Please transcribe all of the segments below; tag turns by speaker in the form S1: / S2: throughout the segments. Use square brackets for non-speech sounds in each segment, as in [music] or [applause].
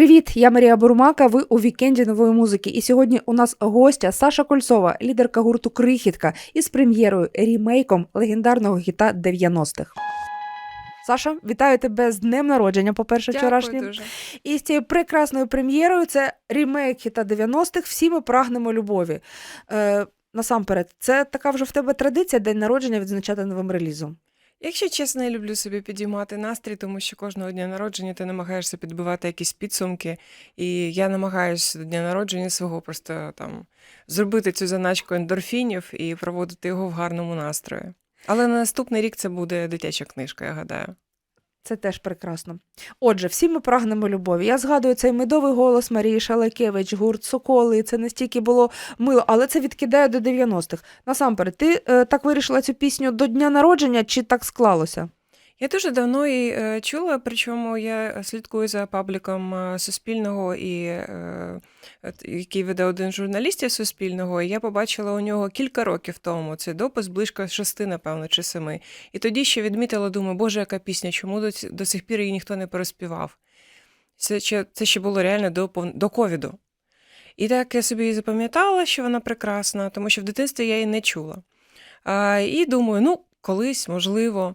S1: Привіт, я Марія Бурмака. Ви у вікенді нової музики. І сьогодні у нас гостя Саша Кольцова, лідерка гурту Крихітка, із прем'єрою рімейком легендарного гіта 90-х. Саша, вітаю тебе з днем народження, по-перше, вчорашнім.
S2: Дуже.
S1: І з цією прекрасною прем'єрою це ремейк хіта 90-х. Всі ми прагнемо любові. Е, насамперед, це така вже в тебе традиція день народження відзначати новим релізом.
S2: Якщо чесно, я люблю собі підіймати настрій, тому що кожного дня народження ти намагаєшся підбивати якісь підсумки. І я намагаюся до дня народження свого просто там зробити цю заначку ендорфінів і проводити його в гарному настрої. Але на наступний рік це буде дитяча книжка, я гадаю.
S1: Це теж прекрасно. Отже, всі ми прагнемо любові. Я згадую цей медовий голос Марії Шалакевич, гурт Соколи. Це настільки було мило, але це відкидає до 90-х. Насамперед, ти е, так вирішила цю пісню до дня народження, чи так склалося?
S2: Я дуже давно її е, чула, причому я слідкую за пабліком е, Суспільного, і, е, який веде один з журналістів Суспільного. І я побачила у нього кілька років тому цей допис, близько шести, напевно, чи семи. І тоді ще відмітила, думаю, боже, яка пісня, чому до, до сих пір її ніхто не переспівав? Це, ще- це ще було реально до, до ковіду. І так я собі запам'ятала, що вона прекрасна, тому що в дитинстві я її не чула. А, і думаю, ну, колись, можливо.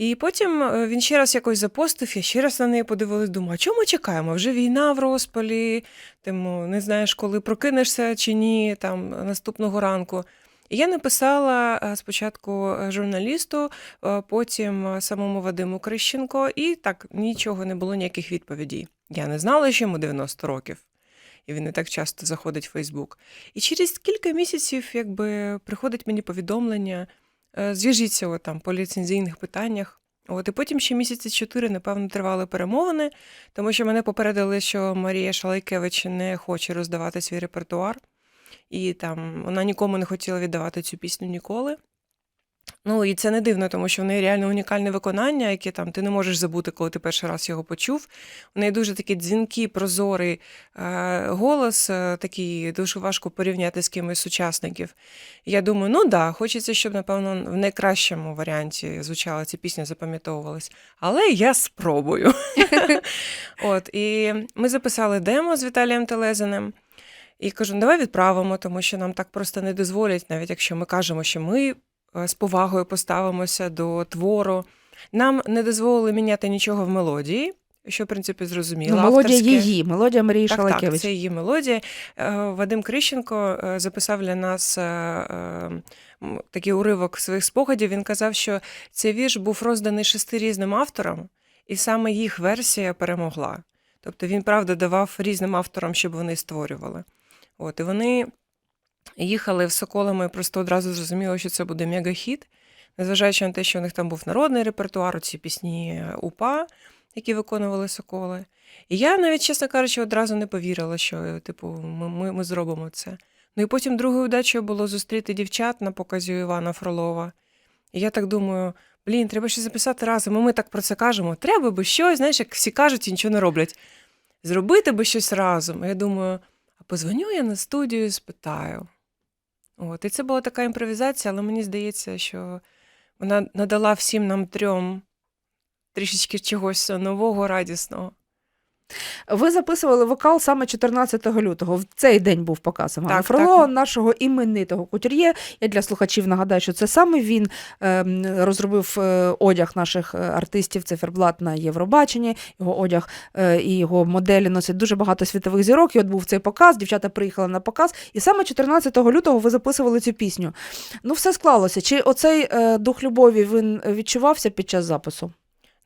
S2: І потім е, він ще раз якось запостив, я ще раз на неї подивилась, думаю, а чому ми чекаємо? Вже війна в розпалі, тому не знаєш, коли прокинешся чи ні, там наступного ранку. І я написала е, спочатку е, журналісту, потім самому Вадиму Крищенко, і так нічого не було ніяких відповідей. Я не знала, що йому 90 років, і він не так часто заходить в Фейсбук. І через кілька місяців якби приходить мені повідомлення, зв'яжіться от там по ліцензійних питаннях. От, і потім ще місяці чотири, напевно, тривали перемовини, тому що мене попередили, що Марія Шалайкевич не хоче роздавати свій репертуар, і там вона нікому не хотіла віддавати цю пісню ніколи. Ну і це не дивно, тому що в неї реально унікальне виконання, яке там ти не можеш забути, коли ти перший раз його почув. У неї дуже такий дзвінкий, прозорий е, голос, е, такий дуже важко порівняти з кимось з сучасників. Я думаю, ну да, хочеться, щоб, напевно, в найкращому варіанті звучала ця пісня, запам'ятовувалась. Але я спробую. [laughs] От, і ми записали демо з Віталієм Телезиним. І кажу, «Ну, давай відправимо, тому що нам так просто не дозволять, навіть якщо ми кажемо, що ми з повагою поставимося до твору. Нам не дозволили міняти нічого в мелодії, що, в принципі, зрозуміло.
S1: Ну, мелодія
S2: Авторське-
S1: її, мелодія Марії
S2: так,
S1: Шалакевич.
S2: так, це її мелодія. Е, Вадим Крищенко е, записав для нас е, е, такий уривок своїх спогадів. Він казав, що цей вірш був розданий шести різним авторам, і саме їх версія перемогла. Тобто він, правда, давав різним авторам, щоб вони створювали. От, і вони їхали в Соколами, просто одразу зрозуміли, що це буде мегахіт, незважаючи на те, що у них там був народний репертуар, ці пісні УПА, які виконували Соколи. І я навіть, чесно кажучи, одразу не повірила, що типу, ми, ми, ми зробимо це. Ну і потім другою удачею було зустріти дівчат на показі Івана Фролова. І я так думаю: блін, треба ще записати разом. І ми так про це кажемо. Треба би щось, знаєш, як всі кажуть і нічого не роблять. Зробити би щось разом. І я думаю, а позвоню я на студію і спитаю. От, і це була така імпровізація, але мені здається, що вона надала всім нам трьом трішечки чогось нового, радісного.
S1: Ви записували вокал саме 14 лютого. В цей день був показ Івана
S2: Так,
S1: Фролова,
S2: так.
S1: нашого іменитого кутюр'є. Я для слухачів нагадаю, що це саме він ем, розробив е, одяг наших е, артистів циферблат на Євробаченні. Його одяг е, і його моделі носять дуже багато світових зірок. І от був цей показ. Дівчата приїхали на показ. І саме 14 лютого ви записували цю пісню. Ну, все склалося. Чи оцей дух любові він відчувався під час запису?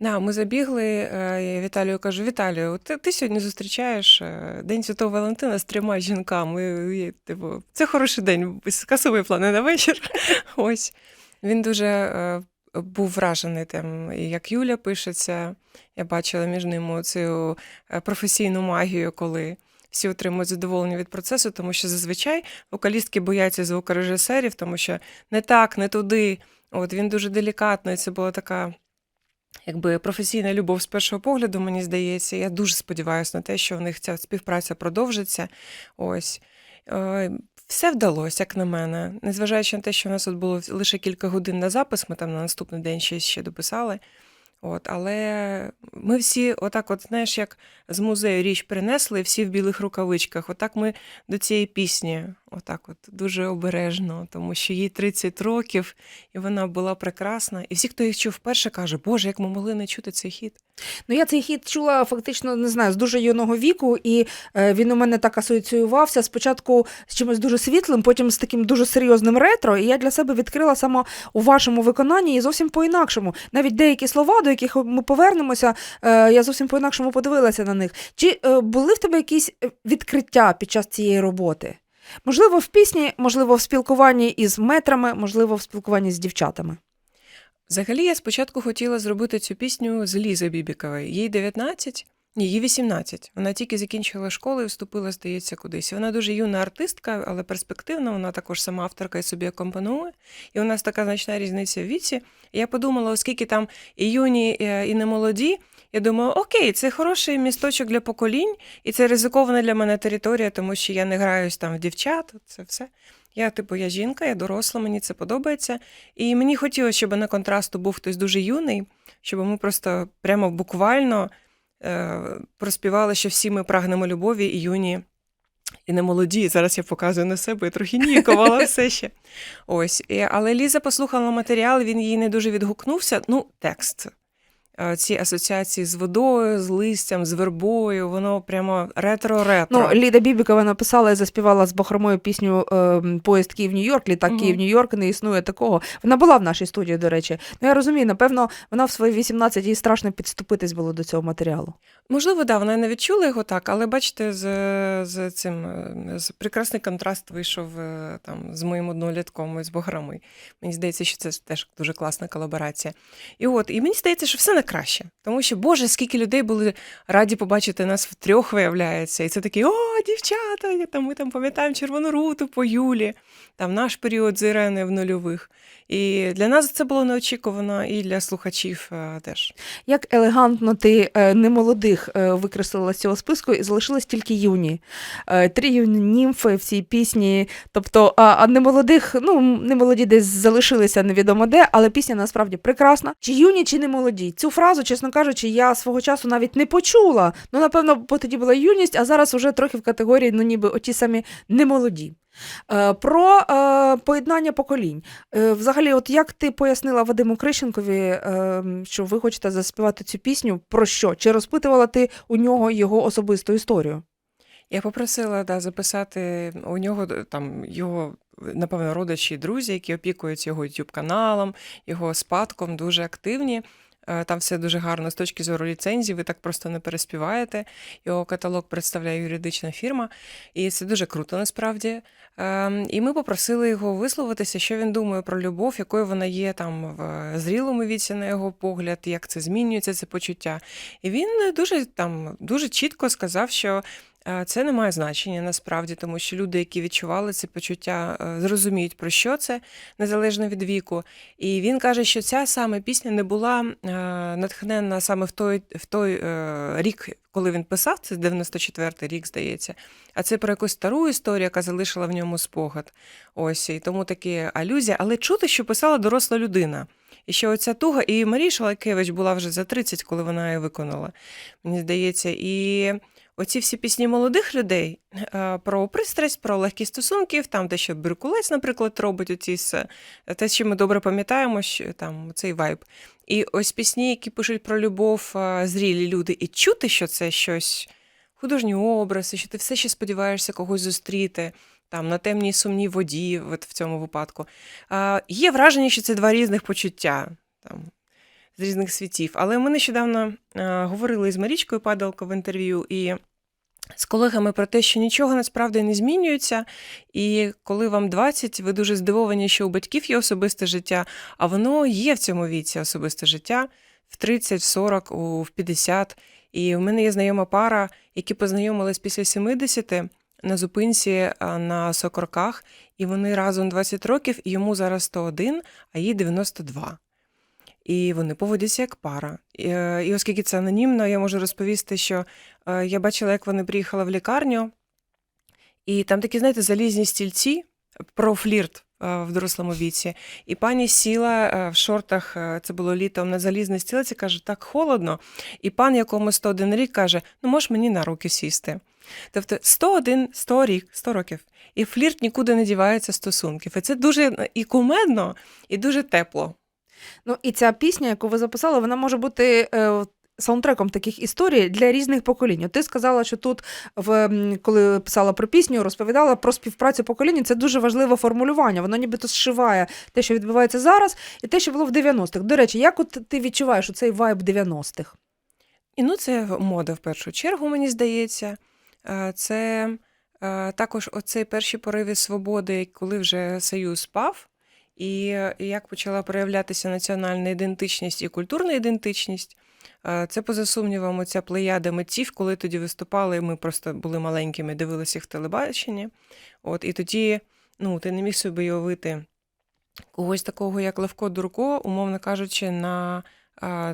S2: Да, ми забігли. е, Я Віталію кажу: Віталію, ти, ти сьогодні зустрічаєш е, День Святого Валентина з трьома жінками. І, Типу, це хороший день, касовий плани на вечір. [laughs] Ось. Він дуже е, був вражений тим, як Юля пишеться. Я бачила між ними цю е, професійну магію, коли всі отримують задоволення від процесу, тому що зазвичай вокалістки бояться звукорежисерів, тому що не так, не туди. От він дуже делікатно, це була така якби професійна любов з першого погляду, мені здається. Я дуже сподіваюся на те, що в них ця співпраця продовжиться. Ось. Е, Все вдалося, як на мене. Незважаючи на те, що в нас тут було лише кілька годин на запис, ми там на наступний день щось ще дописали. От, але ми всі, отак, от, знаєш, як з музею річ принесли, всі в білих рукавичках. Отак ми до цієї пісні, отак, от дуже обережно, тому що їй 30 років, і вона була прекрасна. І всі, хто їх чув вперше, каже, Боже, як ми могли не чути цей хіт.
S1: Ну, я цей хіт чула фактично не знаю з дуже юного віку, і е, він у мене так асоціювався спочатку з чимось дуже світлим, потім з таким дуже серйозним ретро. І я для себе відкрила саме у вашому виконанні і зовсім по-інакшому. Навіть деякі слова, до яких ми повернемося, е, я зовсім по-інакшому подивилася на них. Чи е, були в тебе якісь е, відкриття під час цієї роботи? Можливо, в пісні, можливо, в спілкуванні із метрами, можливо, в спілкуванні з дівчатами.
S2: Взагалі, я спочатку хотіла зробити цю пісню з Лізи Бібікової. Їй 19, їй 18. Вона тільки закінчила школу і вступила, здається, кудись. Вона дуже юна артистка, але перспективна. Вона також сама авторка і собі акомпонує. І у нас така значна різниця в віці. Я подумала, оскільки там і юні, і- і не молоді. Я думаю, окей, це хороший місточок для поколінь, і це ризикована для мене територія, тому що я не граюсь там в дівчат. Це все. Я, типу, я жінка, я доросла, мені це подобається. І мені хотілося, щоб на контрасту був хтось дуже юний, щоб ми просто прямо буквально е, проспівали, що всі ми прагнемо любові і юні. І не молоді. Зараз я показую на себе, я трохи ніяковала [laughs] все ще. Ось. Але Ліза послухала матеріал, він їй не дуже відгукнувся. Ну, текст. Е, Ці асоціації з водою, з листям, з вербою, воно прямо ретро-ретро.
S1: Ну, Ліда Бібікова написала і заспівала з Бахромою пісню е, Поїзд Київ-Нью-Йорк, літак
S2: угу.
S1: Київ-Нью-Йорк, не існує такого. Вона була в нашій студії, до речі. Ну, я розумію, напевно, вона в свої 18 їй страшно підступитись було до цього матеріалу.
S2: Можливо, да, вона не відчула його так, але бачите, з, з цим е, з прекрасний контраст вийшов е, там з моїм однолітком і з Бограми. Мені здається, що це теж дуже класна колаборація. І от, і мені здається, що все на краще. Тому що, Боже, скільки людей були раді побачити нас втрьох, виявляється. І це такі, о, дівчата, я там, ми там пам'ятаємо червону руту по Юлі, там наш період з Ірени в нульових. І для нас це було неочікувано, і для слухачів е, теж.
S1: Як елегантно ти е, немолодих е, викреслила з цього списку і залишились тільки юні. Три юні німфи в цій пісні. Тобто, а, немолодих, ну, немолоді десь залишилися невідомо де, але пісня насправді прекрасна. Чи юні, чи не молоді. Цю фразу, чесно кажучи, я свого часу навіть не почула. Ну, напевно, бо тоді була юність, а зараз вже трохи в категорії, ну, ніби оті самі немолоді. Е, Про е, поєднання поколінь. Е, Взагалі, от як ти пояснила Вадиму Крищенкові, що ви хочете заспівати цю пісню, про що? Чи розпитувала ти у нього його особисту історію?
S2: Я попросила да, записати у нього там його, напевно, родичі і друзі, які опікуються його youtube каналом, його спадком, дуже активні. Е, Там все дуже гарно з точки зору ліцензії, ви так просто не переспіваєте. Його каталог представляє юридична фірма, і це дуже круто насправді. Ем, І ми попросили його висловитися, що він думає про любов, якою вона є там в зрілому віці, на його погляд, як це змінюється, це почуття. І він дуже там дуже чітко сказав, що Це не має значення насправді, тому що люди, які відчували це почуття, е, зрозуміють про що це незалежно від віку. І він каже, що ця саме пісня не була е, натхненна саме в той, в той е, рік, коли він писав, це 94-й рік, здається. А це про якусь стару історію, яка залишила в ньому спогад. Ось і тому такі алюзія, але чути, що писала доросла людина. І що оця туга, і Марія Шалакевич була вже за 30, коли вона її виконала, мені здається. І оці всі пісні молодих людей е, про пристрасть, про легкі стосунки, там те, що Беркулець, наприклад, робить оці те, що ми добре пам'ятаємо, що там цей вайб. І ось пісні, які пишуть про любов е, зрілі люди, і чути, що це щось, художні образи, що ти все ще сподіваєшся когось зустріти. Там на темній сумній воді, от в цьому випадку. А, є враження, що це два різних почуття там, з різних світів. Але ми нещодавно а, говорили з Марічкою Падалко в інтерв'ю і з колегами про те, що нічого насправді не змінюється. І коли вам 20, ви дуже здивовані, що у батьків є особисте життя, а воно є в цьому віці особисте життя в 30, в 40, у- в 50. І в мене є знайома пара, які познайомились після 70 на зупинці на Сокорках, і вони разом 20 років, і йому зараз 101, а їй 92. І вони поводяться як пара. І, е, і оскільки це анонімно, я можу розповісти, що е, я бачила, як вони приїхали в лікарню, і там такі, знаєте, залізні стільці про флірт. е, в дорослому віці. І пані сіла в шортах, це було літом на залізній стілиці, каже, так холодно. І пан, якому 101 рік, каже: ну можеш мені на руки сісти. Тобто 101, 100 рік, 100 років. І флірт нікуди не дівається стосунків. І це дуже і кумедно, і дуже тепло.
S1: Ну і ця пісня, яку ви записали, вона може бути. Е, Саундтреком таких історій для різних поколінь. Ти сказала, що тут, в, коли писала про пісню, розповідала про співпрацю поколінь. Це дуже важливе формулювання. Воно нібито зшиває те, що відбувається зараз, і те, що було в 90-х. До речі, як от ти відчуваєш цей вайб 90-х?
S2: І ну, це мода в першу чергу, мені здається. Е, Це е, також оцей перші пориви свободи, коли вже Союз спав, і як почала проявлятися національна ідентичність і культурна ідентичність. Це, поза сумнівом, оця плеяда митців, коли тоді виступали, ми просто були маленькими, дивилися їх в телебаченні. От, і тоді ну, ти не міг собі уявити когось такого, як Левко Дурко, умовно кажучи, на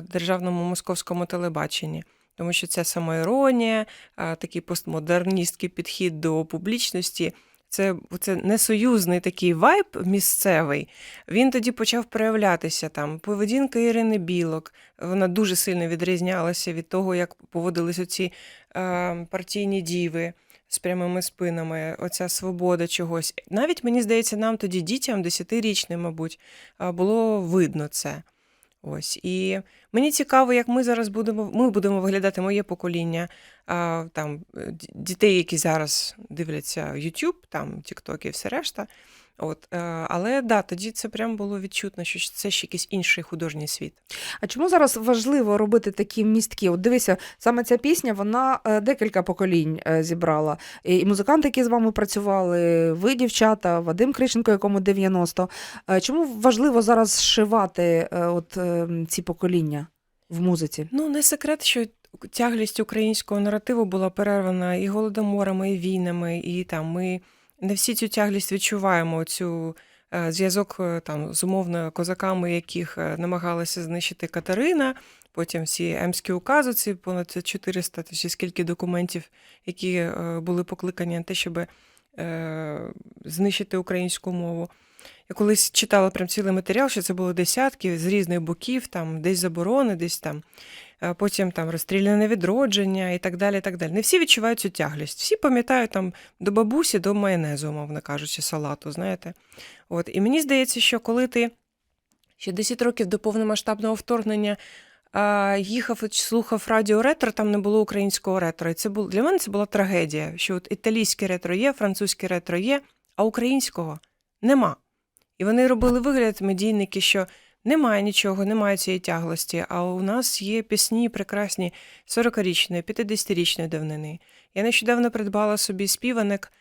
S2: державному московському телебаченні. Тому що це самоіронія, такий постмодерністський підхід до публічності. Це, це несоюзний такий вайб місцевий. Він тоді почав проявлятися там. Поведінка Ірини Білок. Вона дуже сильно відрізнялася від того, як поводились оці е, партійні діви з прямими спинами, оця свобода чогось. Навіть мені здається, нам тоді дітям, десятирічним, мабуть, було видно це. Ось і мені цікаво, як ми зараз будемо. Ми будемо виглядати моє покоління а, там е, дітей, які зараз дивляться YouTube, там TikTok і все решта. От, е, але да, тоді це прям було відчутно, що це ще якийсь інший художній світ.
S1: А чому зараз важливо робити такі містки? От дивися, саме ця пісня вона е, декілька поколінь е, зібрала. І музиканти, які з вами працювали, ви, дівчата, Вадим Криченко, якому 90. Е, Чому важливо зараз зшивати от, ці покоління в музиці?
S2: Ну, не секрет, що тяглість українського наративу була перервана і голодоморами, і війнами, і там ми не всі цю тяглість відчуваємо, цю е, зв'язок е, там з умовно козаками, яких е, намагалася знищити Катерина. Потім всі емські укази, ці понад 400 чи скільки документів, які були покликані на те, щоб знищити українську мову. Я колись читала прям цілий матеріал, що це було десятки з різних боків, там десь заборони, десь там, потім там розстріляне відродження і так далі. і так далі. Не всі відчувають цю тяглість. Всі пам'ятають там до бабусі, до майонезу, умовно кажучи, салату, знаєте. От. І мені здається, що коли ти ще 10 років до повномасштабного вторгнення їхав і слухав радіо ретро, там не було українського ретро. І це було для мене це була трагедія, що от італійське ретро є, французьке ретро є, а українського нема. І вони робили вигляд, медійники, що немає нічого, немає цієї тяглості. А у нас є пісні прекрасні 40-річної, 50-річної давнини. Я нещодавно придбала собі співаник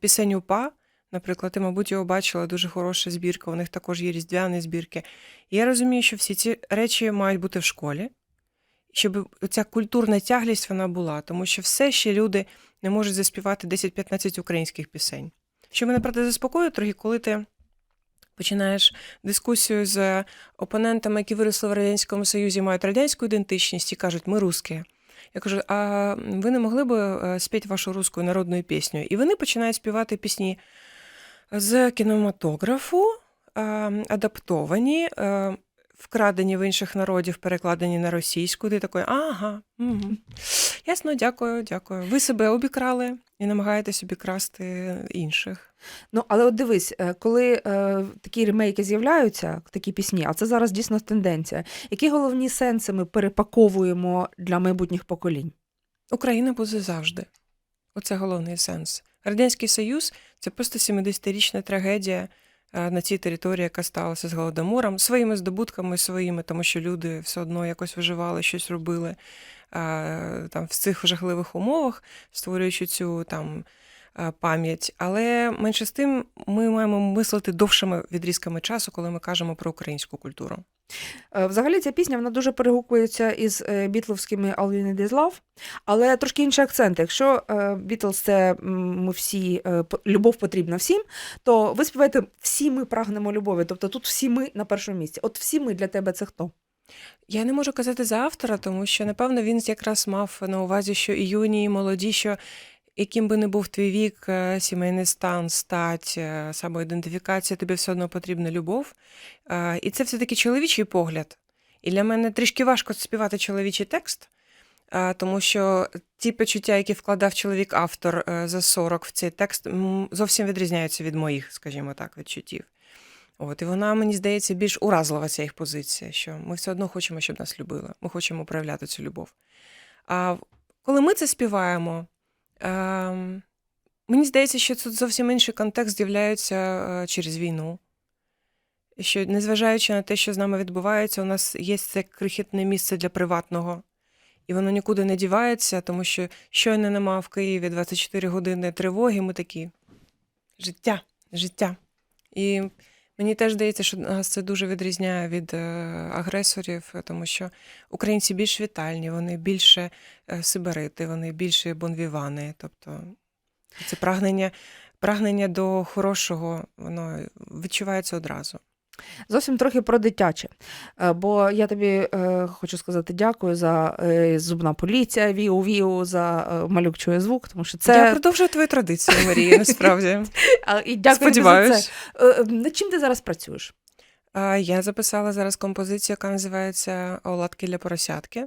S2: пісень УПА. Наприклад, ти, мабуть, його бачила, дуже хороша збірка. У них також є різдвяні збірки. І я розумію, що всі ці речі мають бути в школі, щоб ця культурна тяглість вона була, тому що все ще люди не можуть заспівати 10-15 українських пісень. Що мене правда заспокоює трохи, коли ти починаєш дискусію з опонентами, які виросли в Радянському Союзі, мають радянську ідентичність і кажуть, ми русські. Я кажу, а ви не могли б е, спіти вашу русську народну пісню? І вони починають співати пісні з кінематографу, е, адаптовані, е, вкрадені в інших народів, перекладені на російську. Ти такий, ага, угу. ясно, дякую, дякую. Ви себе обікрали і намагаєтесь обікрасти інших.
S1: Ну, але от дивись, е, коли е, такі ремейки з'являються, такі пісні, а це зараз дійсно тенденція. Які головні сенси ми перепаковуємо для майбутніх поколінь?
S2: Україна буде завжди. Оце головний сенс. Радянський Союз це просто 70-річна трагедія на цій території, яка сталася з голодомором, своїми здобутками, своїми, тому що люди все одно якось виживали, щось робили е, там в цих жахливих умовах, створюючи цю там е, пам'ять. Але менше з тим ми маємо мислити довшими відрізками часу, коли ми кажемо про українську культуру.
S1: Е, Взагалі ця пісня вона дуже перегукується із е, бітловськими All You Need Is Love, але трошки інший акцент. Якщо е, Бітлз це ми всі е, любов потрібна всім, то ви співаєте всі ми прагнемо любові. Тобто тут всі ми на першому місці. От всі ми для тебе це хто?
S2: Я не можу казати за автора, тому що, напевно, він якраз мав на увазі, що і юні, і молоді, що яким би не був твій вік, е, сімейний стан, стать, е, самоідентифікація, тобі все одно потрібна любов. Е, І це все-таки чоловічий погляд. І для мене трішки важко співати чоловічий текст, тому що ті почуття, які вкладав чоловік-автор за 40 в цей текст, зовсім відрізняються від моїх, скажімо так, відчуттів. От, і вона, мені здається, більш уразлива ця їх позиція, що ми все одно хочемо, щоб нас любили. Ми хочемо проявляти цю любов. А коли ми це співаємо, мені здається, що тут зовсім інший контекст з'являється е, через війну. Що, незважаючи на те, що з нами відбувається, у нас є це крихітне місце для приватного. І воно нікуди не дівається, тому що щойно нема в Києві 24 години тривоги, ми такі життя, життя. І мені теж здається, що нас це дуже відрізняє від е, агресорів, тому що українці більш вітальні, вони більше е, сибарити, вони більше бонвівани. Тобто це прагнення, прагнення до хорошого, воно відчувається одразу.
S1: Зовсім трохи про дитяче. Е, Бо я тобі е, хочу сказати дякую за е, зубна поліція, віу віу за малюк чує звук, тому що це
S2: Я продовжую твою традицію, Марія, [laughs] насправді.
S1: І дякую Сподіваюсь. за це. Над чим ти зараз працюєш?
S2: Я записала зараз композицію, яка називається Оладки для поросятки.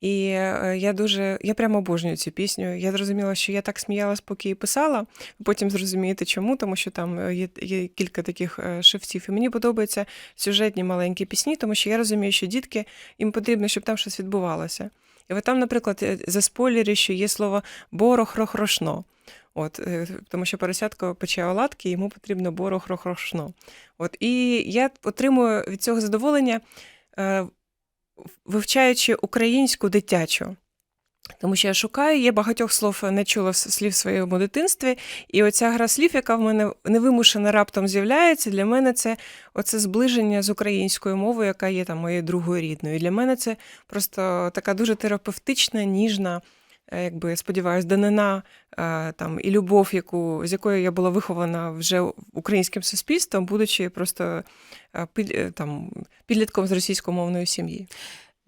S2: І е, я дуже, я прямо обожнюю цю пісню. Я зрозуміла, що я так сміялась, поки її писала. Потім зрозумієте, чому, тому що там е, є, є кілька таких е, шевців. І мені подобаються сюжетні маленькі пісні, тому що я розумію, що дітки їм потрібно, щоб там щось відбувалося. І от там, наприклад, е, за спойлері, що є слово борох-рохрошно. От, е, тому що поросятко пече оладки, йому потрібно борох-рохрошно. От, і я отримую від цього задоволення, е, вивчаючи українську дитячу. Тому що я шукаю, я багатьох слов не чула слів в своєму дитинстві, і оця гра слів, яка в мене невимушено раптом з'являється, для мене це оце зближення з українською мовою, яка є там моєю другою рідною. І для мене це просто така дуже терапевтична, ніжна, якби я сподіваюся, данина е, там і любов, яку з якою я була вихована вже українським суспільством, будучи просто е, під, е, там підлітком з російськомовної сім'ї.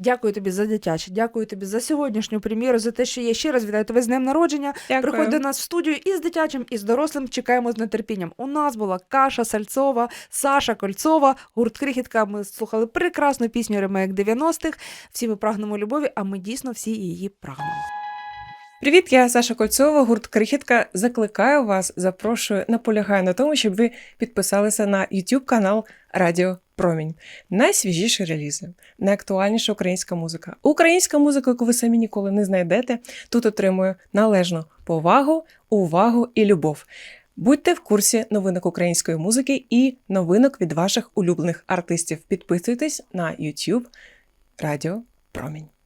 S1: Дякую тобі за дитяче, дякую тобі за сьогоднішню прем'єру, за те, що є. Ще раз вітаю тебе з днем народження.
S2: Дякую.
S1: Приходь до нас в студію і з дитячим, і з дорослим. Чекаємо з нетерпінням. У нас була Каша Сальцова, Саша Кольцова, гурт Крихітка. Ми слухали прекрасну пісню ремейк 90-х. Всі ми прагнемо любові, а ми дійсно всі її прагнемо.
S2: Привіт, я Саша Кольцова, гурт Крихітка. Закликаю вас, запрошую, наполягаю на тому, щоб ви підписалися на YouTube канал Радіо Промінь. Найсвіжіші релізи, найактуальніша українська музика. Українська музика, яку ви самі ніколи не знайдете, тут отримує належну повагу, увагу і любов. Будьте в курсі новинок української музики і новинок від ваших улюблених артистів. Підписуйтесь на YouTube Радіо Промінь.